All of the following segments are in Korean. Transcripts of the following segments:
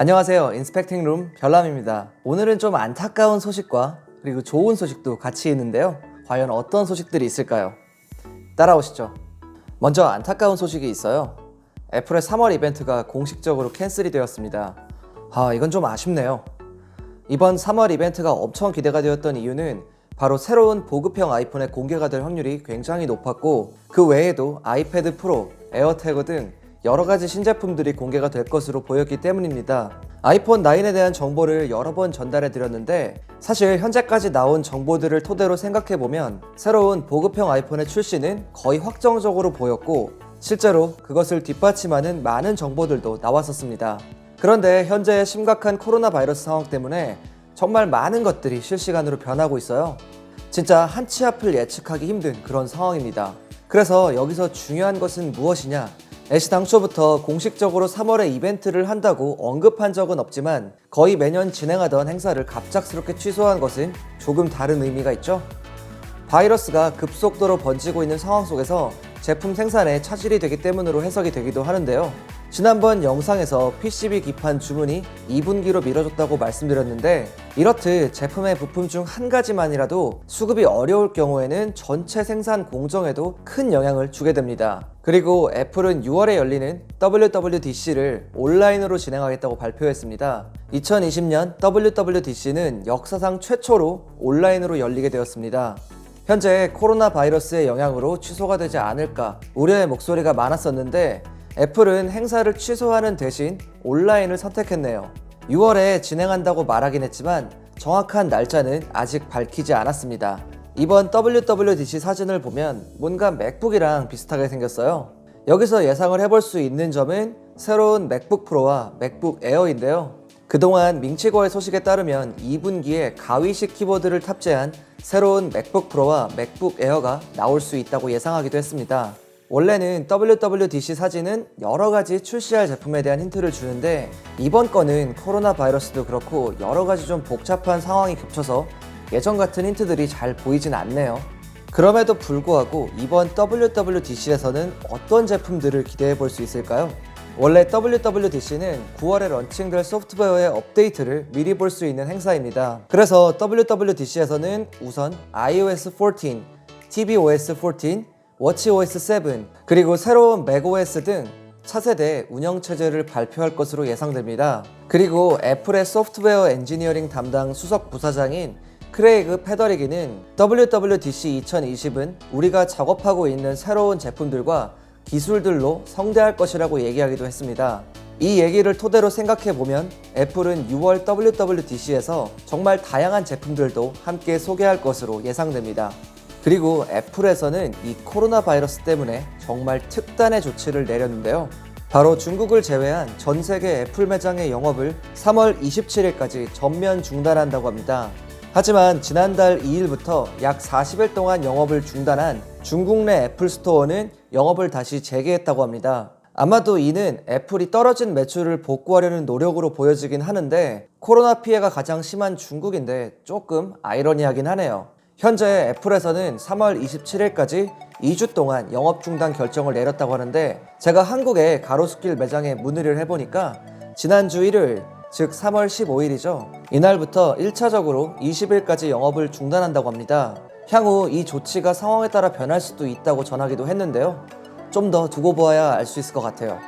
안녕하세요. 인스펙팅 룸 별남입니다. 오늘은 좀 안타까운 소식과 그리고 좋은 소식도 같이 있는데요. 과연 어떤 소식들이 있을까요? 따라오시죠. 먼저 안타까운 소식이 있어요. 애플의 3월 이벤트가 공식적으로 캔슬이 되었습니다. 아, 이건 좀 아쉽네요. 이번 3월 이벤트가 엄청 기대가 되었던 이유는 바로 새로운 보급형 아이폰의 공개가 될 확률이 굉장히 높았고 그 외에도 아이패드 프로, 에어태그 등 여러 가지 신제품들이 공개가 될 것으로 보였기 때문입니다. 아이폰 9에 대한 정보를 여러 번 전달해 드렸는데 사실 현재까지 나온 정보들을 토대로 생각해 보면 새로운 보급형 아이폰의 출시는 거의 확정적으로 보였고 실제로 그것을 뒷받침하는 많은 정보들도 나왔었습니다. 그런데 현재 심각한 코로나 바이러스 상황 때문에 정말 많은 것들이 실시간으로 변하고 있어요. 진짜 한 치 앞을 예측하기 힘든 그런 상황입니다. 그래서 여기서 중요한 것은 무엇이냐? 애시 당초부터 공식적으로 3월에 이벤트를 한다고 언급한 적은 없지만 거의 매년 진행하던 행사를 갑작스럽게 취소한 것은 조금 다른 의미가 있죠. 바이러스가 급속도로 번지고 있는 상황 속에서 제품 생산에 차질이 되기 때문으로 해석이 되기도 하는데요. 지난번 영상에서 PCB 기판 주문이 2분기로 미뤄졌다고 말씀드렸는데 이렇듯 제품의 부품 중 한 가지만이라도 수급이 어려울 경우에는 전체 생산 공정에도 큰 영향을 주게 됩니다. 그리고 애플은 6월에 열리는 WWDC를 온라인으로 진행하겠다고 발표했습니다. 2020년 WWDC는 역사상 최초로 온라인으로 열리게 되었습니다. 현재 코로나 바이러스의 영향으로 취소가 되지 않을까 우려의 목소리가 많았었는데 애플은 행사를 취소하는 대신 온라인을 선택했네요. 6월에 진행한다고 말하긴 했지만 정확한 날짜는 아직 밝히지 않았습니다. 이번 WWDC 사진을 보면 뭔가 맥북이랑 비슷하게 생겼어요. 여기서 예상을 해볼 수 있는 점은 새로운 맥북 프로와 맥북 에어인데요. 그동안 밍치거의 소식에 따르면 2분기에 가위식 키보드를 탑재한 새로운 맥북 프로와 맥북 에어가 나올 수 있다고 예상하기도 했습니다. 원래는 WWDC 사진은 여러 가지 출시할 제품에 대한 힌트를 주는데 이번 건은 코로나 바이러스도 그렇고 여러 가지 좀 복잡한 상황이 겹쳐서 예전 같은 힌트들이 잘 보이진 않네요. 그럼에도 불구하고 이번 WWDC에서는 어떤 제품들을 기대해 볼 수 있을까요? 원래 WWDC는 9월에 런칭될 소프트웨어의 업데이트를 미리 볼 수 있는 행사입니다. 그래서 WWDC에서는 우선 iOS 14, tvOS 14, 워치OS 7, 그리고 새로운 macOS 등 차세대 운영체제를 발표할 것으로 예상됩니다. 그리고 애플의 소프트웨어 엔지니어링 담당 수석 부사장인 크레이그 페더리기는 WWDC 2020은 우리가 작업하고 있는 새로운 제품들과 기술들로 성대할 것이라고 얘기하기도 했습니다. 이 얘기를 토대로 생각해 보면 애플은 6월 WWDC에서 정말 다양한 제품들도 함께 소개할 것으로 예상됩니다. 그리고 애플에서는 이 코로나 바이러스 때문에 정말 특단의 조치를 내렸는데요. 바로 중국을 제외한 전 세계 애플 매장의 영업을 3월 27일까지 전면 중단한다고 합니다. 하지만 지난달 2일부터 약 40일 동안 영업을 중단한 중국 내 애플 스토어는 영업을 다시 재개했다고 합니다. 아마도 이는 애플이 떨어진 매출을 복구하려는 노력으로 보여지긴 하는데 코로나 피해가 가장 심한 중국인데 조금 아이러니하긴 하네요. 현재 애플에서는 3월 27일까지 2주 동안 영업 중단 결정을 내렸다고 하는데 제가 한국의 가로수길 매장에 문의를 해보니까 지난주 일요일 즉 3월 15일이죠. 이날부터 1차적으로 20일까지 영업을 중단한다고 합니다. 향후 이 조치가 상황에 따라 변할 수도 있다고 전하기도 했는데요. 좀 더 두고 보아야 알 수 있을 것 같아요.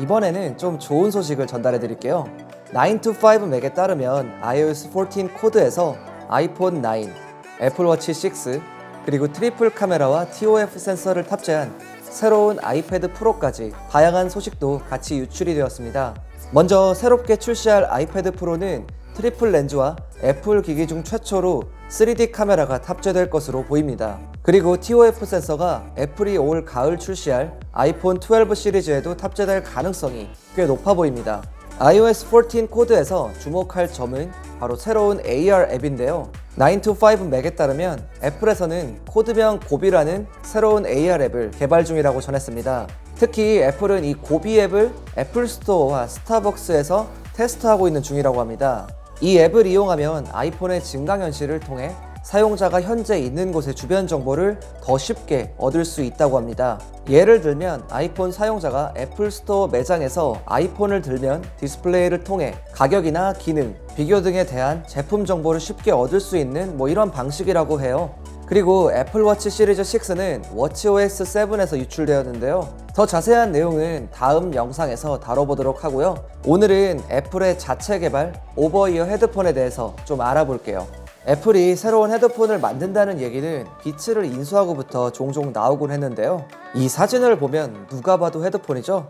이번에는 좀 좋은 소식을 전달해 드릴게요. 9to5 맥에 따르면 iOS 14 코드에서 아이폰 9, 애플워치 6, 그리고 트리플 카메라와 TOF 센서를 탑재한 새로운 아이패드 프로까지 다양한 소식도 같이 유출이 되었습니다. 먼저 새롭게 출시할 아이패드 프로는 트리플 렌즈와 애플 기기 중 최초로 3D 카메라가 탑재될 것으로 보입니다. 그리고 TOF 센서가 애플이 올 가을 출시할 아이폰 12 시리즈에도 탑재될 가능성이 꽤 높아 보입니다. iOS 14 코드에서 주목할 점은 바로 새로운 AR 앱인데요. 9to5 맥에 따르면 애플에서는 코드명 고비라는 새로운 AR 앱을 개발 중이라고 전했습니다. 특히 애플은 이 고비 앱을 애플 스토어와 스타벅스에서 테스트하고 있는 중이라고 합니다. 이 앱을 이용하면 아이폰의 증강현실을 통해 사용자가 현재 있는 곳의 주변 정보를 더 쉽게 얻을 수 있다고 합니다. 예를 들면 아이폰 사용자가 애플 스토어 매장에서 아이폰을 들면 디스플레이를 통해 가격이나 기능, 비교 등에 대한 제품 정보를 쉽게 얻을 수 있는 뭐 이런 방식이라고 해요. 그리고 애플워치 시리즈 6는 워치OS 7에서 유출되었는데요. 더 자세한 내용은 다음 영상에서 다뤄보도록 하고요. 오늘은 애플의 자체 개발 오버이어 헤드폰에 대해서 좀 알아볼게요. 애플이 새로운 헤드폰을 만든다는 얘기는 비츠를 인수하고부터 종종 나오곤 했는데요. 이 사진을 보면 누가 봐도 헤드폰이죠?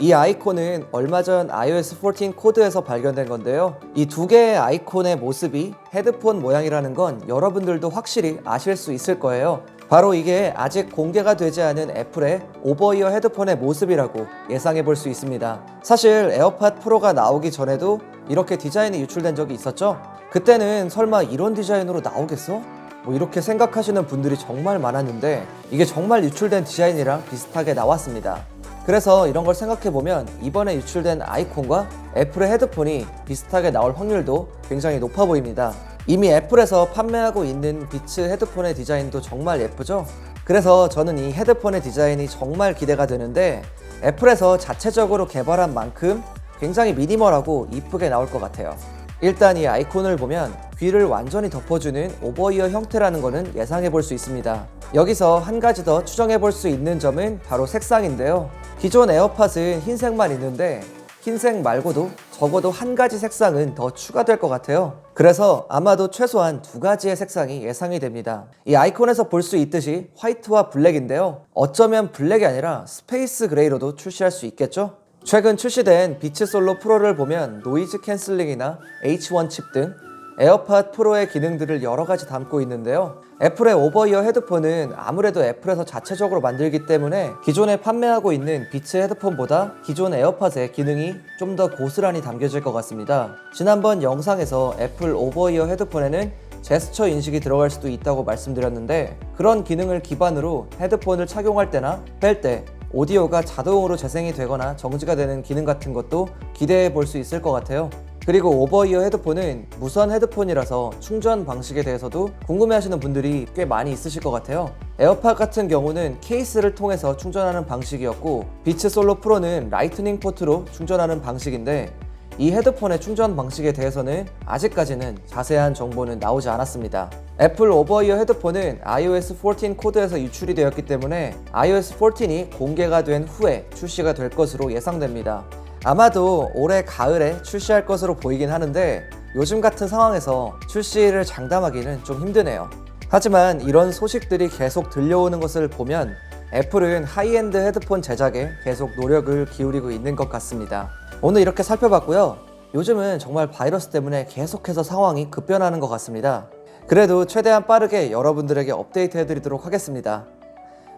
이 아이콘은 얼마 전 iOS 14 코드에서 발견된 건데요. 이 두 개의 아이콘의 모습이 헤드폰 모양이라는 건 여러분들도 확실히 아실 수 있을 거예요. 바로 이게 아직 공개가 되지 않은 애플의 오버이어 헤드폰의 모습이라고 예상해 볼 수 있습니다. 사실 에어팟 프로가 나오기 전에도 이렇게 디자인이 유출된 적이 있었죠? 그때는 설마 이런 디자인으로 나오겠어? 뭐 이렇게 생각하시는 분들이 정말 많았는데 이게 정말 유출된 디자인이랑 비슷하게 나왔습니다. 그래서 이런 걸 생각해 보면 이번에 유출된 아이콘과 애플의 헤드폰이 비슷하게 나올 확률도 굉장히 높아 보입니다. 이미 애플에서 판매하고 있는 비츠 헤드폰의 디자인도 정말 예쁘죠? 그래서 저는 이 헤드폰의 디자인이 정말 기대가 되는데 애플에서 자체적으로 개발한 만큼 굉장히 미니멀하고 이쁘게 나올 것 같아요. 일단 이 아이콘을 보면 귀를 완전히 덮어주는 오버이어 형태라는 것은 예상해 볼 수 있습니다. 여기서 한 가지 더 추정해 볼 수 있는 점은 바로 색상인데요. 기존 에어팟은 흰색만 있는데 흰색 말고도 적어도 한 가지 색상은 더 추가될 것 같아요. 그래서 아마도 최소한 두 가지의 색상이 예상이 됩니다. 이 아이콘에서 볼 수 있듯이 화이트와 블랙인데요. 어쩌면 블랙이 아니라 스페이스 그레이로도 출시할 수 있겠죠? 최근 출시된 비츠 솔로 프로를 보면 노이즈 캔슬링이나 H1 칩 등 에어팟 프로의 기능들을 여러 가지 담고 있는데요. 애플의 오버이어 헤드폰은 아무래도 애플에서 자체적으로 만들기 때문에 기존에 판매하고 있는 비츠 헤드폰보다 기존 에어팟의 기능이 좀 더 고스란히 담겨질 것 같습니다. 지난번 영상에서 애플 오버이어 헤드폰에는 제스처 인식이 들어갈 수도 있다고 말씀드렸는데 그런 기능을 기반으로 헤드폰을 착용할 때나 뺄 때 오디오가 자동으로 재생이 되거나 정지가 되는 기능 같은 것도 기대해 볼 수 있을 것 같아요. 그리고 오버이어 헤드폰은 무선 헤드폰이라서 충전 방식에 대해서도 궁금해하시는 분들이 꽤 많이 있으실 것 같아요. 에어팟 같은 경우는 케이스를 통해서 충전하는 방식이었고 비츠 솔로 프로는 라이트닝 포트로 충전하는 방식인데 이 헤드폰의 충전 방식에 대해서는 아직까지는 자세한 정보는 나오지 않았습니다. 애플 오버이어 헤드폰은 iOS 14 코드에서 유출이 되었기 때문에 iOS 14이 공개가 된 후에 출시가 될 것으로 예상됩니다. 아마도 올해 가을에 출시할 것으로 보이긴 하는데 요즘 같은 상황에서 출시를 장담하기는 좀 힘드네요. 하지만 이런 소식들이 계속 들려오는 것을 보면 애플은 하이엔드 헤드폰 제작에 계속 노력을 기울이고 있는 것 같습니다. 오늘 이렇게 살펴봤고요. 요즘은 정말 바이러스 때문에 계속해서 상황이 급변하는 것 같습니다. 그래도 최대한 빠르게 여러분들에게 업데이트 해드리도록 하겠습니다.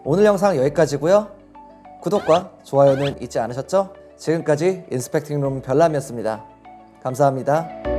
오늘 영상 여기까지고요. 구독과 좋아요는 잊지 않으셨죠? 지금까지 인스펙팅 룸 별남이었습니다. 감사합니다.